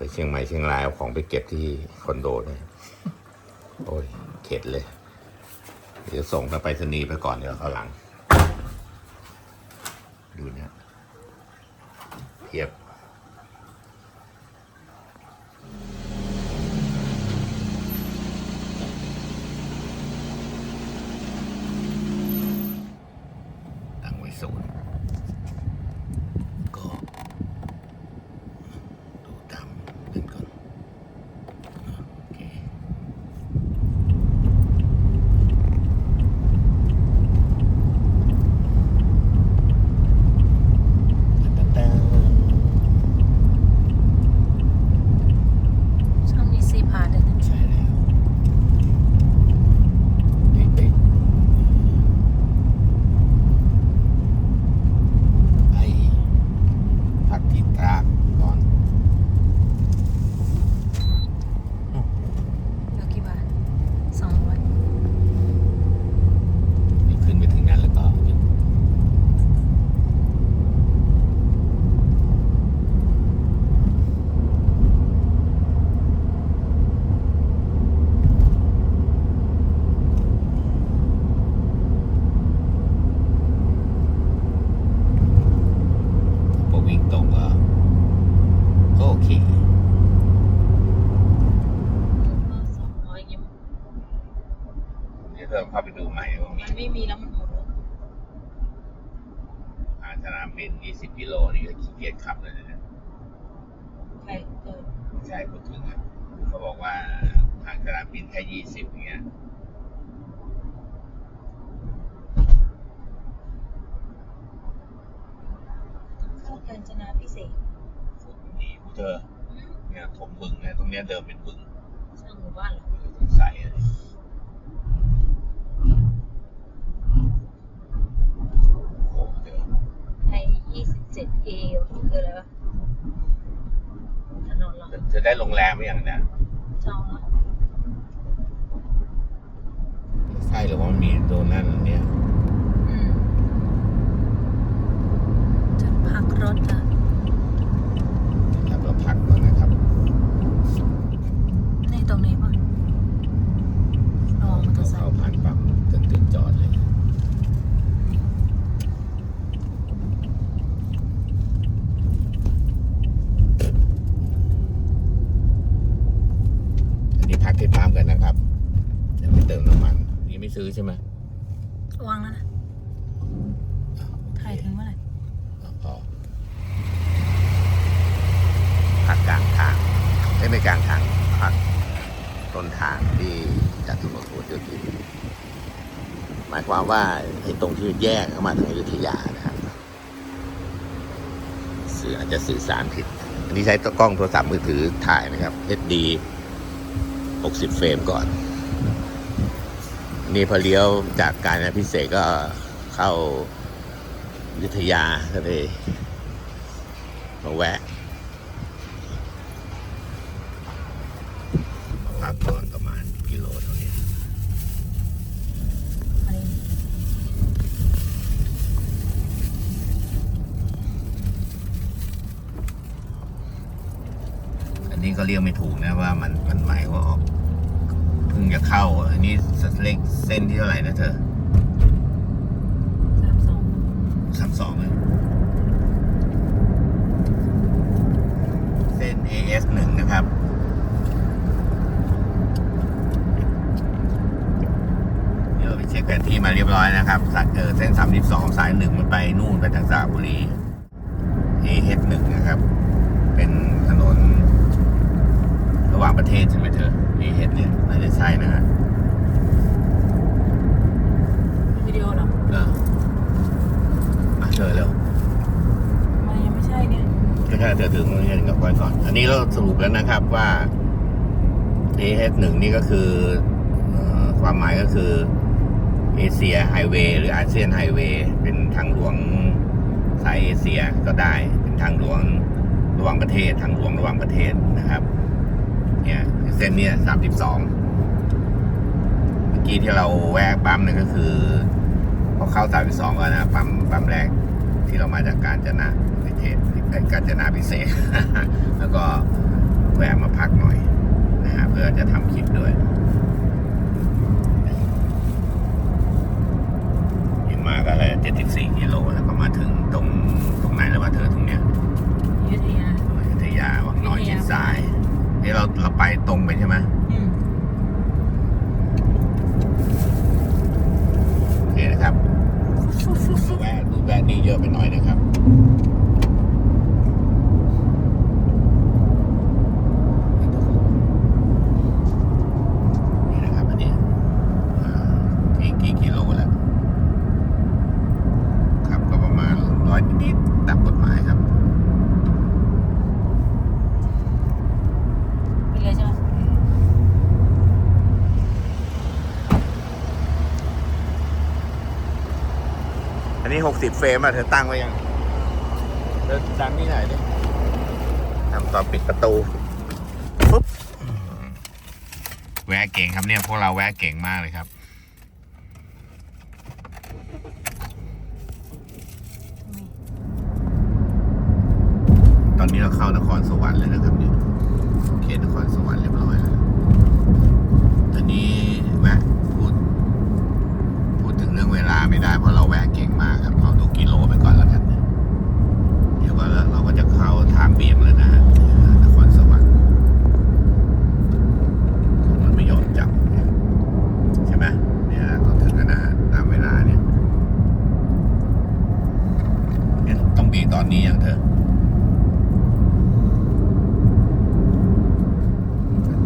ไปเชียงใหม่เชียงรายเอาของไปเก็บที่คอนโดเนี่ยโอ้ยเข็ดเลย เดี๋ยวส่งไปไปรษณีย์ไปก่อนเดี๋ยวเขาหลัง ดูเนี่ยเทียบ ตั้งไว้ศูนย์ก็ ดูตามเป็นก่อนโอเคตะตะ ช่องนี้ซีพาเดินนะ ใช่แล้วเอ๊ะเอ๊ะไอ้พักที่ตรากก่อน แล้วกี่บาทสองร้อย นี่ขึ้นไปถึงนั้นแล้วก็หยุดพอวิ่งตรงก็ก็โอเค สองร้อยยัง เดี๋ยวเราเข้าไปดูให ม่ว่ามีมันไม่มีแล้วมันหมดแล้วผ่านสนามบิน20กิโลนี่ก็ขี้เกียจขับเลยนะใครเออใช่พูดถึงอะเขาบอกว่าทางสนามบินแค่ยี่สิบอย่างเงี้ยเข้ากาญจนาพิเศษฝุ่นดีผู้เธอเนี่ยถมบึงเนี่ยตรงเนี้ยเดิมเป็นบึงช่างหมู่บ้านเหรอสงสัยอะโอ้โหเธอ ไทยยี่สิบเจ็ดเอคืออะไรวะถนนเหรอเธอได้โรงแรมหรือยังเนี่ยจองแล้วใช่หรือว่ามันมีตัวนั่นเนี่ยอืมจุดพักรถอะ ครับเราพักก่อนนะครับ ในตรงนี้ป่ะลองมอเตอร์ไซ เขา ค์ ผ่านปั๊มตึงตึงๆจอดเลย อันนี้พักที่ปั๊มกันนะครับเดี๋ยวไปเติมน้ำมัน นี่ไม่ซื้อใช่ไหมวางแล้วนะถ่ายถึงเมื่อไหร่พอพักกลางทางไม่ไม่กลางทางพักต้นทางที่จากถนนพหลโยธินหมายความว่าไอ้ตรงที่แยกเข้ามาทางอยุธยานะครับสื่ออาจจะสื่อสารผิด อันนี้ใช้กล้องโทรศัพท์มือถือถ่ายนะครับ HD 60 เฟรมก่อน นี่พอเลี้ยวจากการพิเศษก็เข้ายุธยาก็เลยมาแวะพักก่อนประมาณกิโลเท่านี้อันนี้ก็เรียกไม่ถูกนะว่ามันมันหมายว่าออก จะเข้า อันนี้เลขเส้นที่เท่าไหร่นะเธอสามสองสามสองเลยเส้น AS หนึ่งนะครับเดี๋ยวไปเช็คแผนที่มาเรียบร้อยนะครับสักเออเส้น32สายหนึ่งมันไปนู่นไปทางสระบุรี AH หนึ่งนะครับ เป็นถนนระหว่างประเทศใช่ไหมเธอ AH เนี่ยน่าจะใช่นะฮะวิดีโอเหรอเออมาเธอเร็วมันยังไม่ใช่เนี่ยก็แค่เธอถึงเงินกับไว้ก่อน อันนี้เราสรุปแล้วนะครับว่า AH หนึ่งนี่ก็คือเอ่อความหมายก็คือเอเชียไฮเวย์หรืออาเซียนไฮเวย์เป็นทางหลวงสายเอเชียก็ได้ เป็นทางหลวงระหว่างประเทศทางหลวงระหว่างประเทศนะครับ เนี่ยเส้นเนี้ยสามสิบสองเมื่อกี้ที่เราแวะปั๊มเนี่ยก็คือ พอเข้าสามสิบสองก็นะปั๊มปั๊มแรกที่เรามาจากการจนะพิเศษการจนาพิเศษ แล้วก็แวะมาพักหน่อยนะฮะเพื่อจะทำคลิปด้วยนี่มาก็เลยเจ็ดสิบสี่กิโลแล้วก็มาถึงตรงตรงไหนแล้วมาเธอตรงเนี้ย อยุธยา อยุธยาวังน้อยชิดซ้ายนี่เราเราไปตรงไปใช่ไหม อืม โอเคนะครับดูแวะดูแวะนี่เยอะไปหน่อยนะครับ นี่นะครับอันนี้อ่ากี่กี่กิโลแล้ว ครับก็ประมาณร้อยนิดๆตามกฎหมายครับ ไปเลยใช่ไหม อั นนี้หกสิบเฟรมอะเธอตั้งไว้ยังเธอตั้งนี่ไหนดิทำตอนปิดประตูปุ๊บแวะเก่งครับเนี่ยพวกเราแวะเก่งมากเลยครับตอนนี้เราเข้านครสวรรค์เลยนะครับเนี่ยเขตนครสวรรค์เรียบร้อยแล้วตอนนี้แวะพูด พูดถึงเรื่องเวลา ไม่ได้เพราะเราแวกเก่งมากครับเอาดูกิโลไปก่อนแล้วกันเนี่ยเดี๋ยวก็เราก็จะเข้าทางเบี่ยงแล้วนะฮะนครสวรรค์มันไม่ยอมจับเนี่ยใช่ไหมเนี่ยเราถึงแล้วนะฮะตามเวลาเนี่ยเนี่ยต้องเบี่ยงตอนนี้อย่างเธอ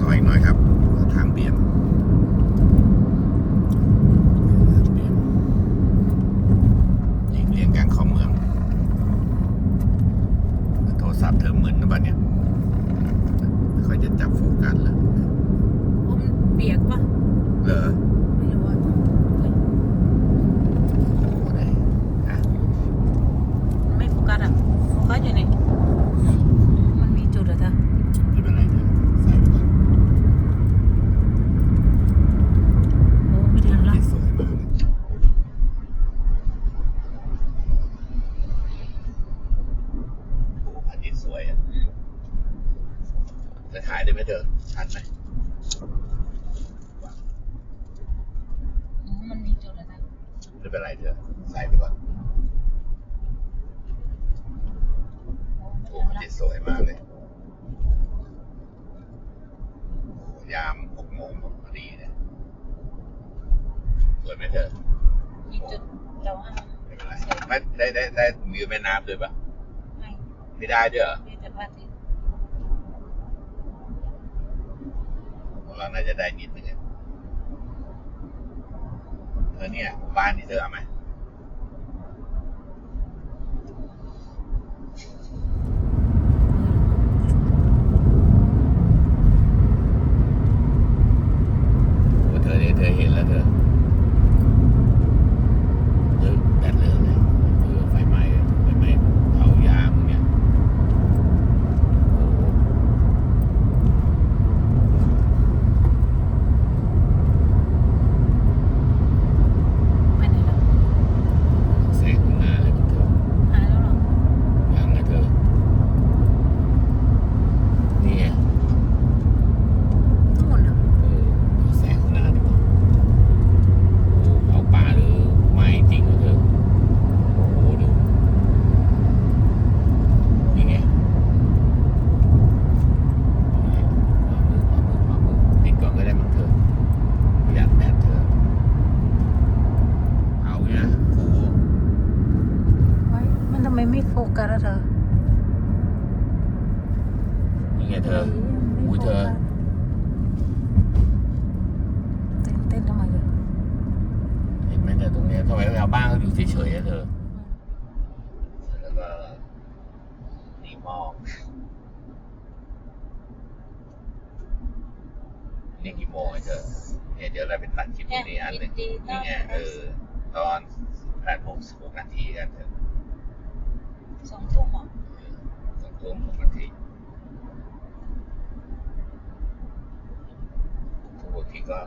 ต่ออีกหน่อยครับ ทางเบี่ยงเบี่ยงหลีกเลี่ยงการเข้าเมือง โทรศัพท์ เธอมึนนะบ้าเนี่ยไม่ค่อยจะจับโฟกัสแล้ว โอ้มันเปียกปะ เหรอ ไม่รู้อะเฮ้ย โอ้โหได้อะ มันไม่โฟกัสอะโฟกัสอยู่ไหนมันมีจุดเหรอเธอ ไม่เป็นไรเธอใส่ไปก่อน โอ้ไม่ทันละ ที่สวยมากเลยโอ้โหอันนี้สวยอะจะถ่ายได้ไหมเธอทันไหม อืมมันมีจุดเหรอเธอ ไม่เป็นไรเธอใส่ไปก่อนโอ้โอ้ไม่มันทันละจะสวยมากเลยโอ้ยามหกโมงพอดีเนี่ยสวยไหมเธอมีจุดแต่ว่าไม่เป็นไรไม่ได้ได้ได้วิวแม่น้ำด้วยปะไม่ไม่ได้ด้วยเหรอมีแต่พระอาทิตย์ของเราน่าจะได้นิดนึงอะเออเนี่ยบ้านที่เธอเอาไหมโอ้เธอเนี่ยเธอเห็นแล้วเธอเออแบตเหลือเลยเออไฟไหม้อะไฟไหม้เผายามึงเนี่ยโอ้โห ไปไหนแล้ว แสงข้างหน้าเลยมันเถอะ หายแล้วเหรอ ยังนะเธอ นี่ไง นู่นอะ เออแสงข้างหน้าดีกว่าโอ้เผาป่าหรือไหม้จริงวะเธอ โอ้โหดู นี่ไงขวามือขวามือขวามือปิดก่อนก็ได้มั้งเธอประหยัดแบตเธอเอาเนี่ยโอ้โห เฮ้ยมันทำไมไม่ โฟกัสอะเธอนี่ไงเธอ อุ้ยเธอตื่นเต้นทำไมเลยเห็นไหมเธอตรงเนี้ยทำไมชาวบ้านเขาอยู่เฉยๆอะเธอ แล้วก็นี่หมอกนี่กี่โมงไอ้เธอเนี่ยเดี๋ยวเราไปตัดคลิปตรงนี้อันหนึ่งนี่ไงเออตอนแปดโมงสิบหกนาทีกันเถอะ สองทุ่มเหรอสองทุ่มหกนาทีทุกบทีก็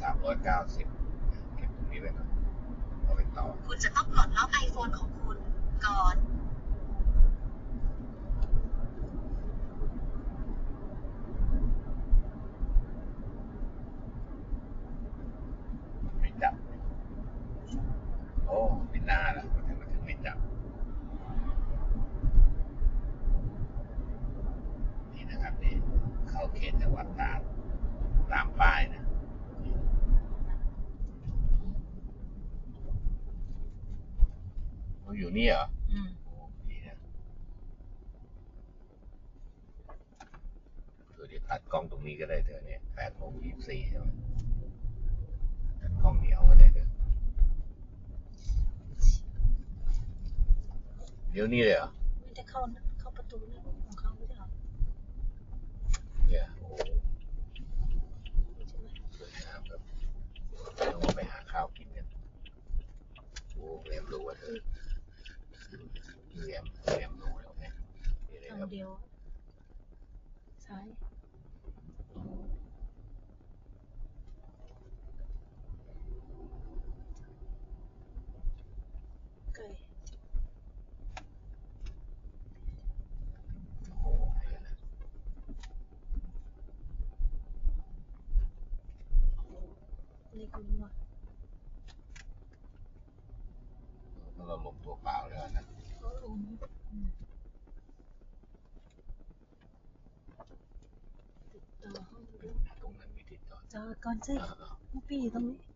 สามร้อยเก้าสิบเก็บตรงนี้ไว้ก่อนเอาไปต่อ คุณจะต้องปลดล็อกไอโฟนของคุณก่อน ตจังหวัดตราดตามป้ายนะเขาอยู่ นี่เหรออืมโอ้ดีนะเดี๋ยวเดี๋ยวตัดกล้องตรงนี้ก็ได้เธอเนี่ยแปดโมงยี่สิบสี่ใช่ไหมตัดกล้องเดียวก็ได้เธอเดี๋ยวนี้เลยเหรอไม่ได้เข้านะเข้าประตูนะของเขาไม่ได้หรอเนี่ยโอ้ใช่ไหมสวยงามครับต้องไปหาข้าวกินกันโอ้เรียมรู้ว่าเธอ เรียมเรียมรู้แล้วไงนี่เลย ทา ครั ง บ เดียวซ้ายไกล โอ้โหเนี่ยนะ นี่คุณว่า เราลงตัวเปล่าแล้วนะ เขาลงอืมติดต่อห้องเรียน ตรงนั้นมีติดต่อ จอด ก่อนสิเออมุกปี้อยู่ตรงนี้เออ